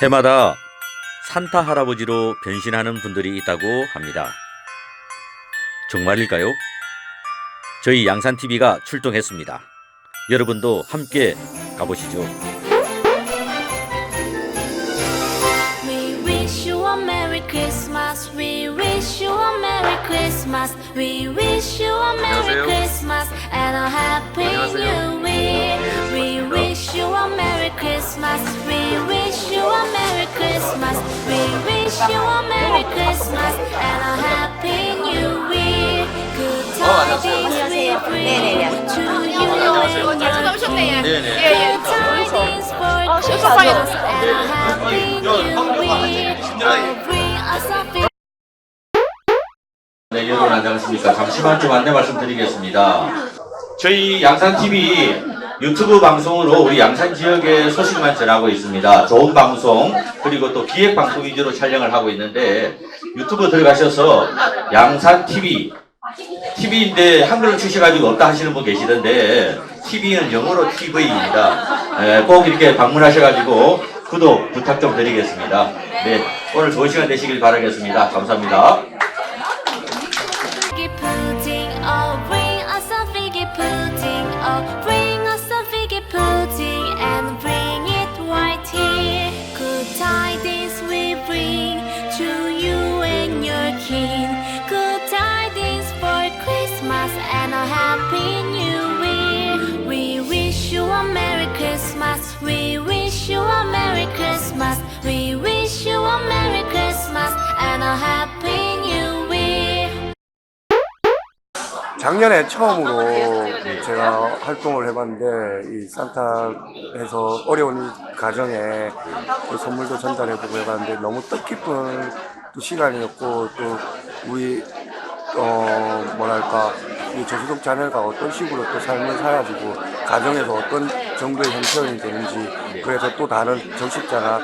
해마다 산타 할아버지로 변신하는 분들이 있다고 합니다. 정말일까요? 저희 양산TV가 출동했습니다. 여러분도 함께 가보시죠. We wish you a Merry Christmas. We wish you a Merry Christmas. We wish you a Merry 안녕하세요. You a Merry Christmas. We wish you a Merry Christmas. We wish you a Merry Christmas and a Happy New Year. Good tidings we bring to you and your king. Good tidings for Christmas and a Happy New Year. Oh, bring us a big 네, 여러분 안녕하십니까. 잠시만 좀 안내 말씀드리겠습니다. 저희 양산TV 유튜브 방송으로 우리 양산 지역의 소식만 전하고 있습니다. 좋은 방송, 그리고 또 기획 방송 위주로 촬영을 하고 있는데 유튜브 들어가셔서 양산TV TV인데 한글로 치셔가지고 없다 하시는 분 계시던데 TV는 영어로 TV입니다. 꼭 이렇게 방문하셔가지고 구독 부탁 좀 드리겠습니다. 네, 오늘 좋은 시간 되시길 바라겠습니다. 감사합니다. 작년에 처음으로 제가 활동을 해봤는데 이 산타에서 어려운 이 가정에 그 선물도 전달해보고 해봤는데 너무 뜻깊은 또 시간이었고 또 우리 어 뭐랄까 이 저소득 자녀가 어떤 식으로 또 삶을 살아지고 가정에서 어떤 정도의 형편이 되는지 그래서 또 다른 정식자가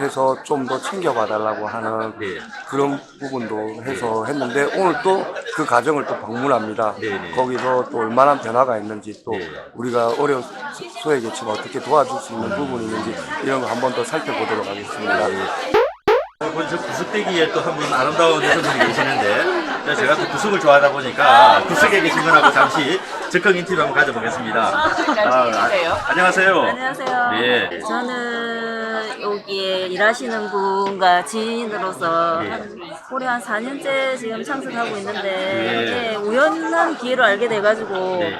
해서 좀 더 챙겨봐달라고 하는 네. 그런 부분도 해서 했는데 오늘 또 그 가정을 또 방문합니다. 거기서 또 얼마나 변화가 있는지 또 네. 우리가 어려운 소- 소외계층 어떻게 도와줄 수 있는 부분이 있는지 이런 거 한번 더 살펴보도록 하겠습니다. 저 구석대기에 또 한 분 아름다운 여성분이 계시는데 제가 또 구석을 좋아하다 보니까 구석에 계신 분하고 잠시 즉흥 인터뷰 한번 가져보겠습니다. 아, 안녕하세요. 안녕하세요. 네. 저는 여기에 일하시는 분과 지인으로서 네. 한 올해 한 4년째 지금 참석하고 있는데 네. 이게 우연한 기회로 알게 돼가지고 네.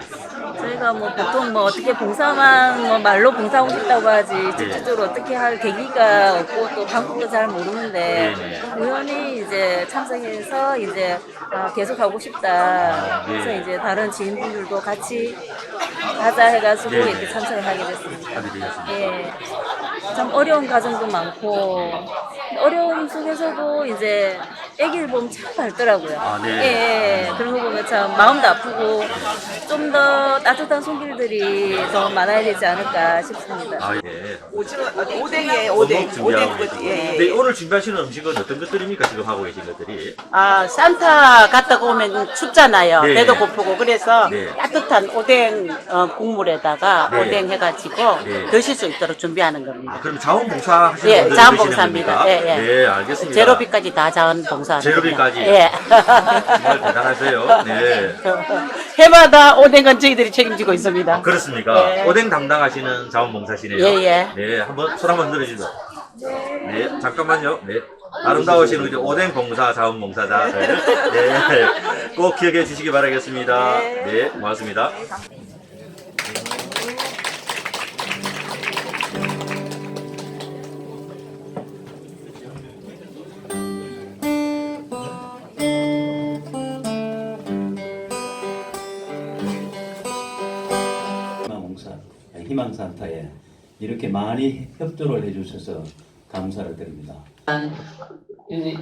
저희가 뭐 보통 뭐 어떻게 봉사만 뭐 말로 봉사하고 싶다고 하지 네. 직접적으로 어떻게 할 계기가 없고 또 방법도 잘 모르는데 네, 네. 우연히 이제 참석해서 이제 아, 계속 하고 싶다. 그래서 네. 이제 다른 지인분들도 같이 하자 해가지고 네, 네. 이렇게 참석을 하게 됐습니다. 예. 참 어려운 가정도 많고 어려움 속에서도 이제 아기를 보면 참 밝더라고요. 아, 네. 예, 예. 그런 거 보면 참 마음도 아프고 좀 더 따뜻한 손길들이 더 많아야 되지 않을까 싶습니다. 아, 예. 오징어 오뎅이에요 오뎅 어묵 준비하고 오뎅 계시고. 예, 네, 예. 오늘 준비하시는 음식은 어떤 것들입니까? 지금 하고 계신 것들이? 아 산타 갔다가 오면 춥잖아요 네. 배도 고프고 그래서 네. 따뜻한 오뎅 어, 국물에다가 네. 오뎅 해가지고 네. 드실 수 있도록 준비하는 아, 겁니다 그럼 자원봉사 하시는 예, 분들 자원봉사입니다. 예? 예. 네, 알겠습니다. 제로비까지 다 자원봉사 제로비까지? 예. 정말 대단하세요. 네. 해마다 오뎅은 저희들이 책임지고 있습니다 그렇습니까? 예. 오뎅 담당하시는 자원봉사시네요. 예, 예. 네, 한번 손 한번 들어주세요. 네, 잠깐만요. 네. 아름다우신 우리 오뎅 봉사 자원봉사자. 네. 꼭 기억해 주시기 바라겠습니다. 네, 고맙습니다. 희망산타에 이렇게 많이 협조를 해주셔서 감사를 드립니다.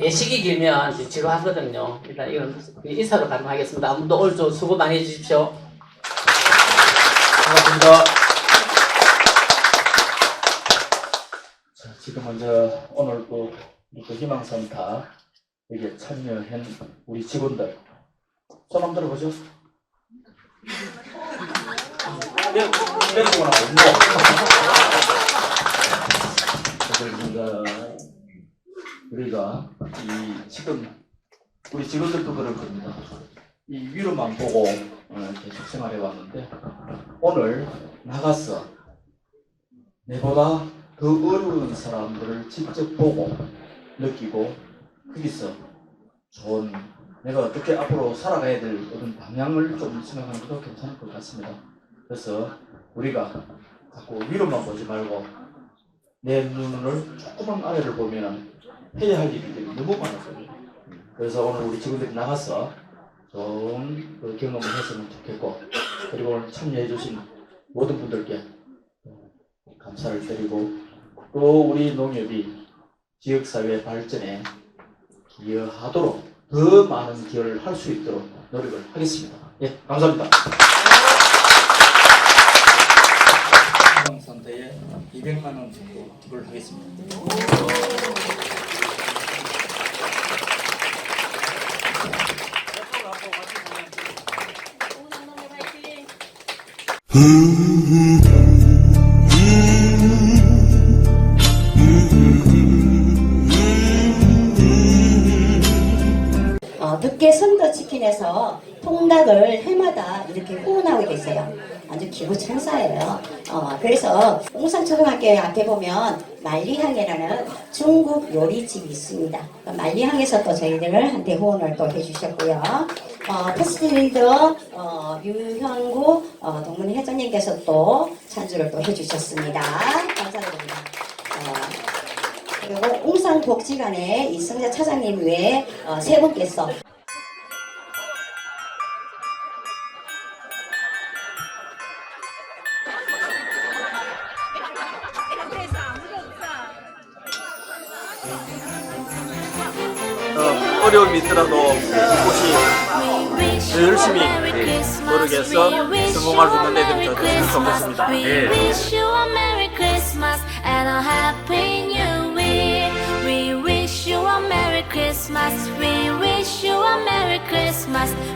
예식이 길면 지루하거든요. 일단 이건 인사로 가능하겠습니다. 아무도 오늘 좀 수고 많이 해주십시오. 반갑습니다. 자, 지금 먼저 오늘 또 우리 또 희망센터 여기에 참여한 우리 직원들 손 한번 들어보죠. 그래서 우리가 이 지금 우리 직원들도 그럴 겁니다. 이 위로만 보고 어, 계속 생활해 왔는데 오늘 나가서 내보다 더 어려운 사람들을 직접 보고 느끼고 거기서 좋은 내가 어떻게 앞으로 살아가야 될 어떤 방향을 좀 생각하는 것도 괜찮을 것 같습니다. 그래서 우리가 자꾸 위로만 보지 말고 내 눈을 조그만 아래를 보면 해야 할 일들이 너무 많았어요. 그래서 오늘 우리 직원들이 나가서 좋은 그 경험을 했으면 좋겠고 그리고 오늘 참여해주신 모든 분들께 감사를 드리고 또 우리 농협이 지역사회 발전에 기여하도록 더 많은 기여를 할 수 있도록 노력을 하겠습니다. 예, 감사합니다. 상태에 200만 원 정도 기부를 하겠습니다. 어, 늦게 선도 치킨에서 통닭을 해마다 이렇게 후원하고 계세요. 아주 기부 천사예요. 어, 그래서 웅산초등학교 앞에 보면 만리항이라는 중국 요리집이 있습니다. 그 만리항에서 또 저희들을 한테 후원을 또 해주셨고요. 어, 패스트리더 어, 유형구 어, 동문회 회장님께서 또 찬주를 또 해주셨습니다. 감사드립니다. 어, 그리고 웅산복지관의 이승자 차장님 외에 어, 세 분께서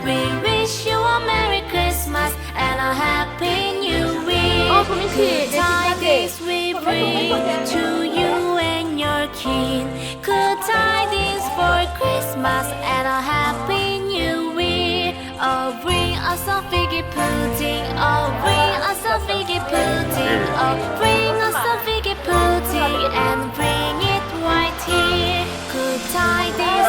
We wish you a Merry Christmas and a Happy New Year. Good tidings we bring to you and your kin. Good tidings for Christmas and a Happy New Year. Oh, bring us a figgy pudding. Oh, bring us a figgy pudding. Oh, bring us a figgy pudding and bring it right here. Good tidings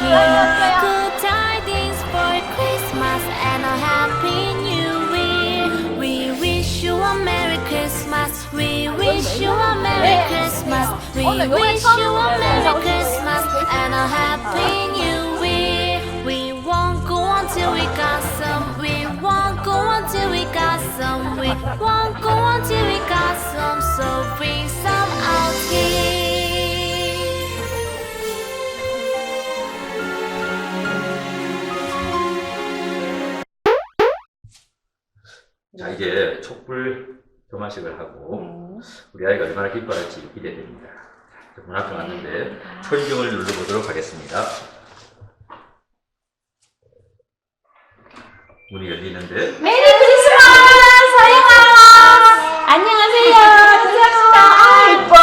your. Good tidings for Christmas and a Happy New Year. We wish you a Merry Christmas. We wish you a Merry Christmas. We wish you a Merry Christmas and a Happy New Year. We won't go until we got some. We won't go until we got some. We won't go until we got some. So bring some out here. 이제 촛불 교마식을 하고 우리 아이가 얼마나 기뻐할지 기대됩니다. 자, 문 앞에 왔는데 초인종을 눌러보도록 하겠습니다. 문이 열리는데 메리 크리스마스! 사랑아! 안녕하세요. 감사합니다. 아, 예뻐.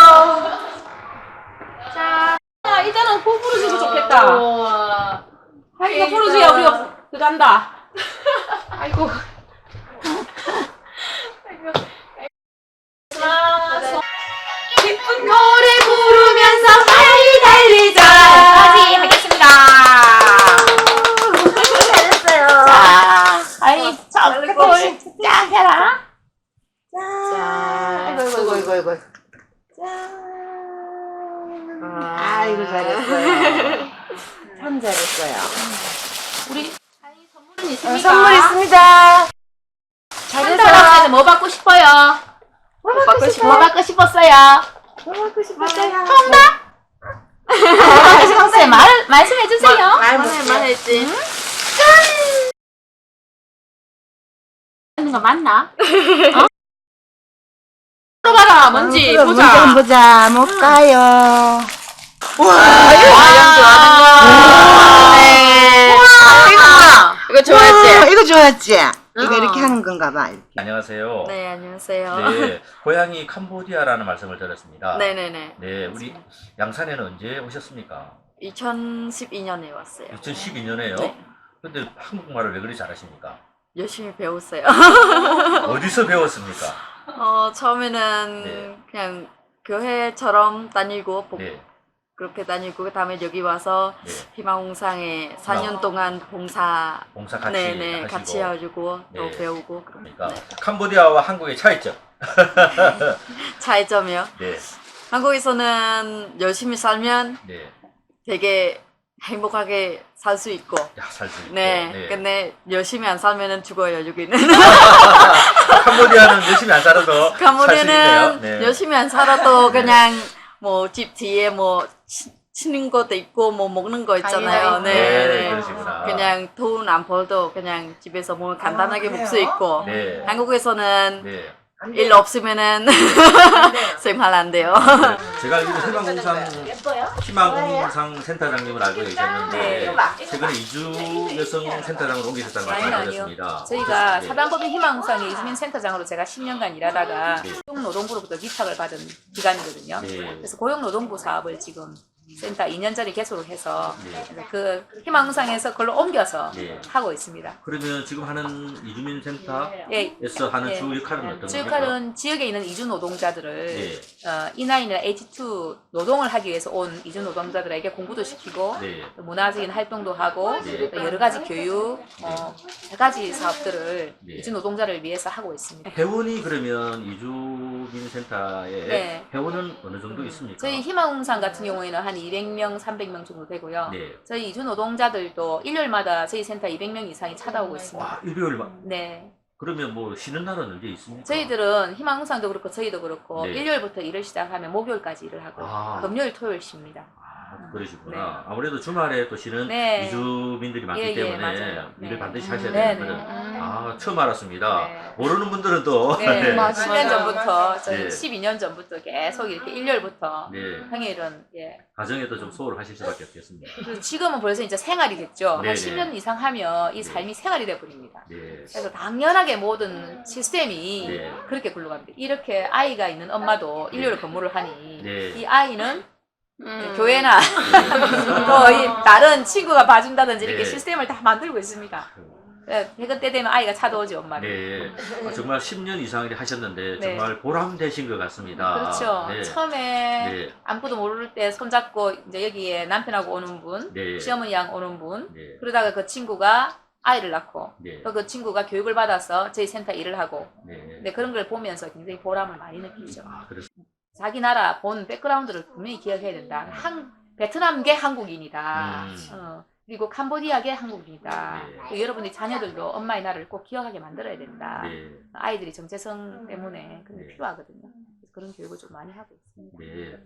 자, 아, 이제는 코 부르시고 좋겠다. 하기가 부르세요. 우리가 들어간다. 아이고. 자, 콜. 자, 해라. 자, 아이고, 아이고, 아이고, 아이고. 아이고, 잘했어요. 참 잘했어요. 우리 선물은 있습니까? 선물 있습니다. 잘했어요. 뭐 받고 싶어요? 뭐 받고 싶어? 뭐 받고 싶었어요? 뭐 받고 싶었어요? 말, 말씀해 주세요. 말, 말했지. 있는 거 맞나? 어? 물어봐라, 뭔지 보자. 보자, 못 가요. 와, 이거 좋아하는 거. 네. 우와, 이거, 이거 좋아했지? 이거 좋았지? 이거 이렇게 하는 건가 봐. 이렇게. 안녕하세요. 네, 안녕하세요. 네, 고향이 캄보디아라는 말씀을 들었습니다. 네 네 네. 네, 우리 양산에는 언제 오셨습니까? 2012년에 왔어요. 2012년에요. 네. 근데 한국말을 왜 그리 잘하십니까? 열심히 배웠어요. 어디서 배웠습니까? 어, 처음에는 네. 그냥 교회처럼 다니고 복- 네, 그렇게 다니고 그다음에 여기 와서 네. 희망홍상에 4년 동안 봉사 봉사 같이 네네 하시고. 같이 해가지고 또 네. 배우고 그런 그러니까 네. 캄보디아와 한국의 차이점. 차이점이요. 네, 한국에서는 열심히 살면 네. 되게 행복하게 살 수 있고 야, 살수 있고. 네. 근데 열심히 안 살면은 죽어요 여기는. 캄보디아는 열심히 안 살아도 있네요. 네. 열심히 안 살아도 그냥 뭐 집 뒤에 뭐 치, 치는 것도 있고 뭐 먹는 거 있잖아요. 네. 네, 네. 그러시구나. 그냥 돈 안 벌도 그냥 집에서 뭐 간단하게 먹을 수 있고 네. 한국에서는 네. 일 없으면은 생활 안 돼요. 제가 알기로 희망공상 희망공상 센터장님을 알고 계셨는데 최근에 이주 여성 센터장으로 옮기셨다는 말씀을 아니요, 드렸습니다. 저희가 네. 사단법인 희망상의 이주민 센터장으로 제가 10년간 일하다가 네. 고용노동부로부터 위탁을 받은 기관이거든요. 네. 그래서 고용노동부 사업을 지금 센터 2년 전에 개소를 해서 네. 그 희망상에서 그걸로 옮겨서 네. 하고 있습니다. 그러면 지금 하는 이주민 센터에서 예, 하는 예. 주 역할은 어떤 주 겁니까? 역할은 지역에 있는 이주 노동자들을 네. 어, E9이나 H2 노동을 하기 위해서 온 이주 노동자들에게 공부도 시키고 네. 또 문화적인 활동도 하고 네. 또 여러 가지 교육, 어, 여러 가지 사업들을 네. 이주 노동자를 위해서 하고 있습니다. 회원이 그러면 이주민 센터에 네. 회원은 어느 정도 있습니까? 저희 희망공상 같은 경우에는 한 200명, 300명 정도 되고요. 네. 저희 이주 노동자들도 일요일마다 저희 센터 200명 이상이 찾아오고 있습니다. 와, 일요일만. 네. 그러면 뭐 쉬는 날은 언제 있습니까? 저희들은 희망공상도 그렇고 저희도 그렇고 네. 일요일부터 일을 시작하면 목요일까지 일을 하고 아. 금요일, 토요일 쉽니다. 아, 그러시구나. 네. 아무래도 주말에 또 쉬는 네. 이주민들이 많기 예, 예, 때문에 맞아요. 일을 네. 반드시 하셔야 네, 되는 네. 거는 아 처음 알았습니다. 네. 모르는 분들은 또 네, 네. 뭐 10년 전부터 저희 네. 12년 전부터 계속 이렇게 일요일부터 네. 평일은 예. 가정에도 좀 소홀을 하실 수밖에 없겠습니다. 그리고 지금은 벌써 이제 생활이 됐죠. 네, 한 네. 10년 이상 하면 이 네. 삶이 생활이 돼 버립니다. 네. 그래서 당연하게 모든 시스템이 네. 그렇게 굴러갑니다. 이렇게 아이가 있는 엄마도 일요일 근무를 하니 네. 이 아이는 음. 교회나 뭐이 다른 친구가 봐준다든지 이렇게 네. 시스템을 다 만들고 있습니다. 네, 퇴근 때 되면 아이가 찾아오지 엄마를. 네. 아, 정말 10년 이상 을 하셨는데 네. 정말 보람되신 것 같습니다. 그렇죠. 네. 처음에 네. 아무것도 모를 때 손잡고 이제 여기에 남편하고 오는 분, 네. 시어머니랑 오는 분, 네. 그러다가 그 친구가 아이를 낳고 네. 또 그 친구가 교육을 받아서 저희 센터 일을 하고 네. 네, 그런 걸 보면서 굉장히 보람을 많이 느끼죠. 아, 그렇습니다. 자기 나라 본 백그라운드를 분명히 기억해야 된다. 한 베트남계 한국인이다. 음. 어, 그리고 캄보디아계 한국인이다. 네. 여러분이 자녀들도 엄마의 나라를 꼭 기억하게 만들어야 된다. 네. 아이들이 정체성 때문에 게 네. 필요하거든요. 그래서 그런 교육을 좀 많이 하고 있습니다. 네.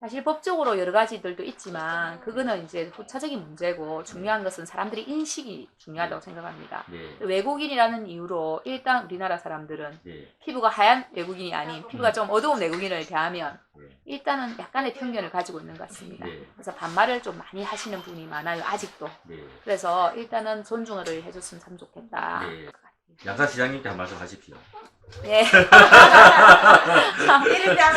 사실 법적으로 여러 가지들도 있지만 그거는 이제 후차적인 문제고 중요한 것은 사람들이 인식이 중요하다고 생각합니다. 네. 외국인이라는 이유로 일단 우리나라 사람들은 네. 피부가 하얀 외국인이 아닌 피부가 좀 어두운 외국인을 대하면 네. 일단은 약간의 편견을 가지고 있는 것 같습니다. 네. 그래서 반말을 좀 많이 하시는 분이 많아요, 아직도. 네. 그래서 일단은 존중을 해줬으면 참 좋겠다. 네. 양산 시장님께 한 말씀 하십시오. 네.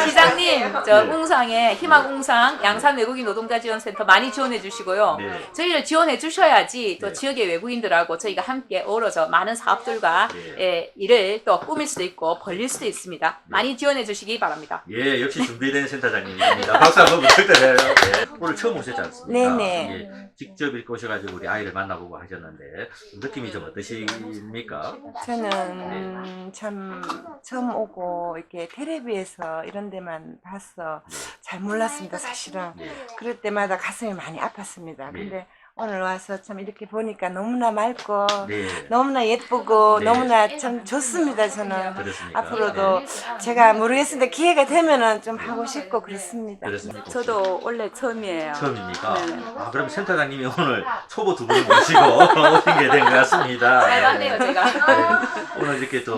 시장님, 저 네. 웅상에 희망웅상 양산 외국인 노동자 지원센터 많이 지원해 주시고요. 네. 저희를 지원해 주셔야지 또 네. 지역의 외국인들하고 저희가 함께 어우러져 많은 사업들과 네. 예, 일을 또 꾸밀 수도 있고 벌릴 수도 있습니다. 많이 지원해 주시기 바랍니다. 예, 역시 준비된 센터장님입니다. 박수 한번 부탁드려요. 네. 오늘 처음 오셨지 않습니까? 네네. 예, 직접 이렇게 오셔가지고 우리 아이를 만나보고 하셨는데 느낌이 좀 어떠십니까? 저는 참 처음 오고 이렇게 텔레비에서 이런 데만 봤어 잘 몰랐습니다 사실은 네. 그럴 때마다 가슴이 많이 아팠습니다 네. 근데 오늘 와서 참 이렇게 보니까 너무나 맑고 네. 너무나 예쁘고 네. 너무나 참 좋습니다 저는 그렇습니까? 앞으로도 네. 제가 모르겠습니다 기회가 되면은 좀 하고 싶고 그렇습니다 그렇습니까? 저도 원래 처음이에요. 처음입니까? 네. 아, 그럼 센터장님이 오늘 초보 두 분을 모시고 오신 게 된 것 같습니다. 잘 봤네요, 제가. 네. 오늘 이렇게 또,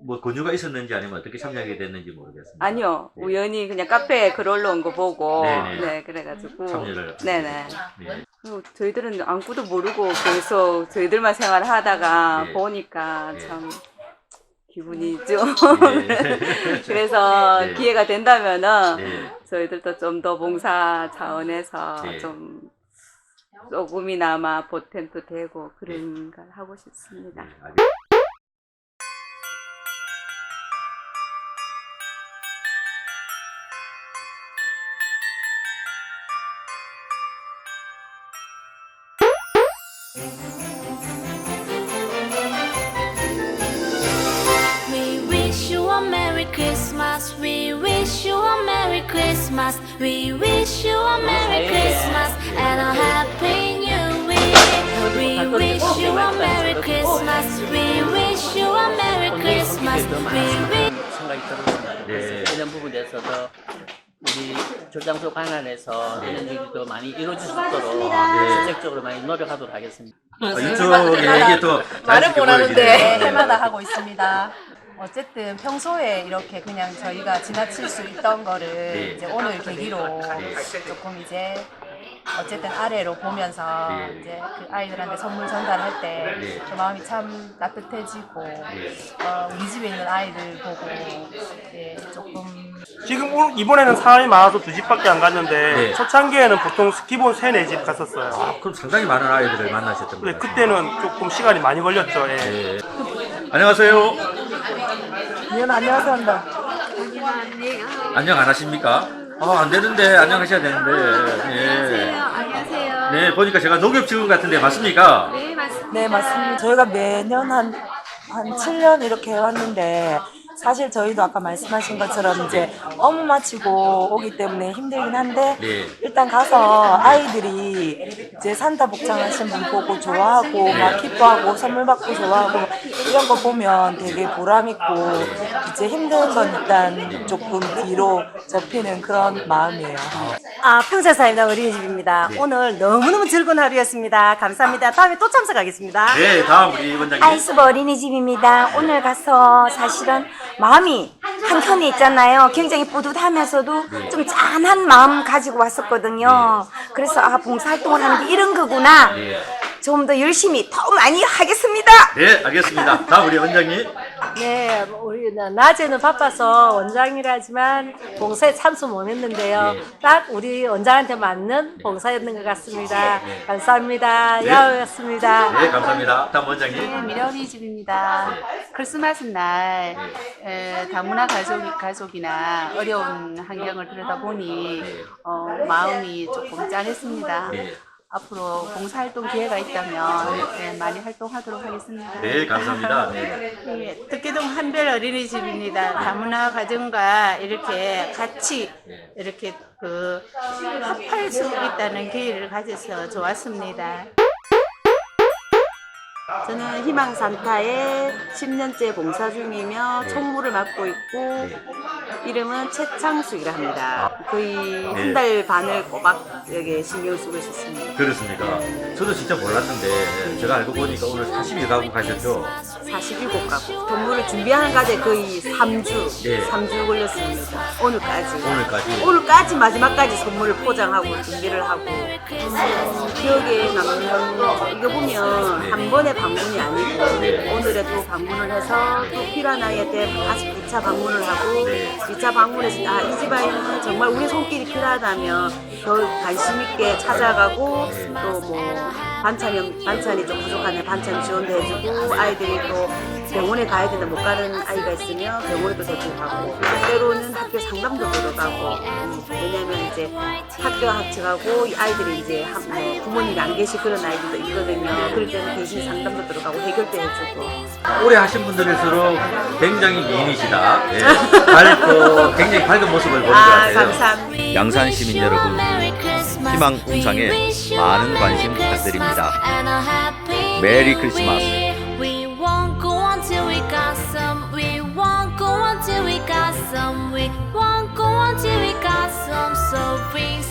뭐, 권유가 있었는지 아니면 어떻게 참여하게 됐는지 모르겠습니다. 아니요, 네. 우연히 그냥 카페에 글 올라온 거 보고, 네네. 네, 그래가지고. 참여를. 네네. 네. 그리고 저희들은 아무것도 모르고 계속 저희들만 생활하다가 네. 보니까 네. 참 기분이 좀 네. 그래서 네. 기회가 된다면은 네. 저희들도 좀 더 봉사 차원에서 네. 좀 조금이나마 보탬도 되고 그런 걸 하고 싶습니다. 네, We wish you a Merry Christmas. We wish you a Merry Christmas. We wish you a Merry Christmas and a Happy New Year. We wish you a Merry Christmas. We wish you a Merry Christmas. We wish. 생각이 들었습니다. 네. 이런 부분에서도 우리 절장소 관할에서 이런 일도 많이 이루어질 수 있도록 네. 실질적으로 많이 노력하도록 하겠습니다. 아, 이쪽에 얘기 또 말은 못하는데 네. 해마다 하고 있습니다. 어쨌든 평소에 이렇게 그냥 저희가 지나칠 수 있던 거를 네. 이제 오늘 계기로 네. 조금 이제 어쨌든 아래로 보면서 네. 이제 그 아이들한테 선물 전달할 때 네. 그 마음이 참 따뜻해지고 어, 우리 집에 있는 아이들 보고 예, 조금 지금 올- 이번에는 사람이 많아서 두 집밖에 안 갔는데 네. 초창기에는 보통 기본 세 네 집 갔었어요. 아, 그럼 상당히 많은 아이들을 만나셨던 근데 거예요. 그때는 조금 시간이 많이 걸렸죠. 예. 네. 안녕하세요. 네, 안녕하세요. 안녕 안 하십니까? 아, 안 되는데 안녕하셔야 되는데. 예. 안녕하세요. 네, 보니까 제가 녹엽 직원 같은데 맞습니까? 네, 맞습니다. 네, 맞습니다. 저희가 매년 한, 한 7년 이렇게 해왔는데, 사실 저희도 아까 말씀하신 것처럼 이제 업무 마치고 오기 때문에 힘들긴 한데, 네. 일단 가서 아이들이 이제 산타 복장하신 분 보고 좋아하고, 막 기뻐하고, 선물 받고 좋아하고, 이런 거 보면 되게 보람 있고, 이제 힘든 건 일단 조금 뒤로 접히는 그런 마음이에요. 아, 평사사입니다. 어린이집입니다. 오늘 너무너무 즐거운 하루였습니다. 감사합니다. 다음에 또 참석하겠습니다. 네, 다음 우리 원장님. 아이스버 어린이집입니다. 오늘 가서 사실은 마음이 한켠에 있잖아요. 굉장히 뿌듯하면서도 좀 짠한 마음 가지고 왔었거든요. 그래서 아 봉사활동을 하는 게 이런 거구나. 네. 좀 더 열심히 더 많이 하겠습니다. 네, 알겠습니다. 다음 우리 원장님. 네, 우리 낮에는 바빠서 원장이라지만 봉사에 참석 못했는데요. 네. 딱 우리 원장한테 맞는 봉사였는 것 같습니다. 네. 감사합니다. 네. 야호였습니다. 네, 감사합니다. 다음 원장님. 네, 미러리 집입니다. 크리스마스 날 에, 다문화 가족, 가족이나 어려운 환경을 들여다보니 어, 마음이 조금 짠했습니다. 네. 앞으로 봉사활동 기회가 있다면 네, 많이 활동하도록 하겠습니다. 네, 감사합니다. 네. 예, 특기동 한별 어린이집입니다. 다문화 가정과 이렇게 같이 이렇게 그 합할 수 있다는 기회를 가져서 좋았습니다. 저는 희망산타에 10년째 봉사 중이며 총무를 맡고 있고 이름은 최창숙이라 합니다. 거의 한 달 반을 꼬박 여기에 신경 쓰고 있었습니다. 그렇습니까? 저도 진짜 몰랐는데 제가 알고 보니까 오늘 41가구 가셨죠? 47곳 건물을 준비하는 가데 거의 3주, 네. 3주 걸렸습니다. 오늘까지. 오늘까지. 오늘까지 마지막까지 선물을 포장하고 준비를 하고 음, 기억에 남는 건 이거 보면 한 번의 방문이 아니고 네. 오늘에 또 방문을 해서 또 필요한 아이한테 다시 2차 방문을 하고 네. 2차 방문해서 아, 이집 아이는 정말 우리 손길이 필요하다면 더 관심 있게 찾아가고 또 뭐 반찬이 반찬이 좀 부족하면 반찬 지원도 해주고 아이들이 또 병원에 가야 되는데 못 가는 아이가 있으면 병원에도 데리고 가고 때로는 학교 상담도 들어가고 음, 왜냐면 이제 학교 합쳐가고 이 아이들이 이제 한- 뭐 부모님이 안 계시 그런 아이들도 있거든요. 그럴 때는 대신 상담도 들어가고 해결도 해주고 오래 하신 분들일수록 굉장히 미인이시다. 예. 밝고 굉장히 밝은 모습을 보는 것 아 같아요. 감사합니다. 양산 시민 여러분, 희망 공상에 많은 관심 부탁드립니다. 메리 크리스마스. Some. We won't go until we got some. So bring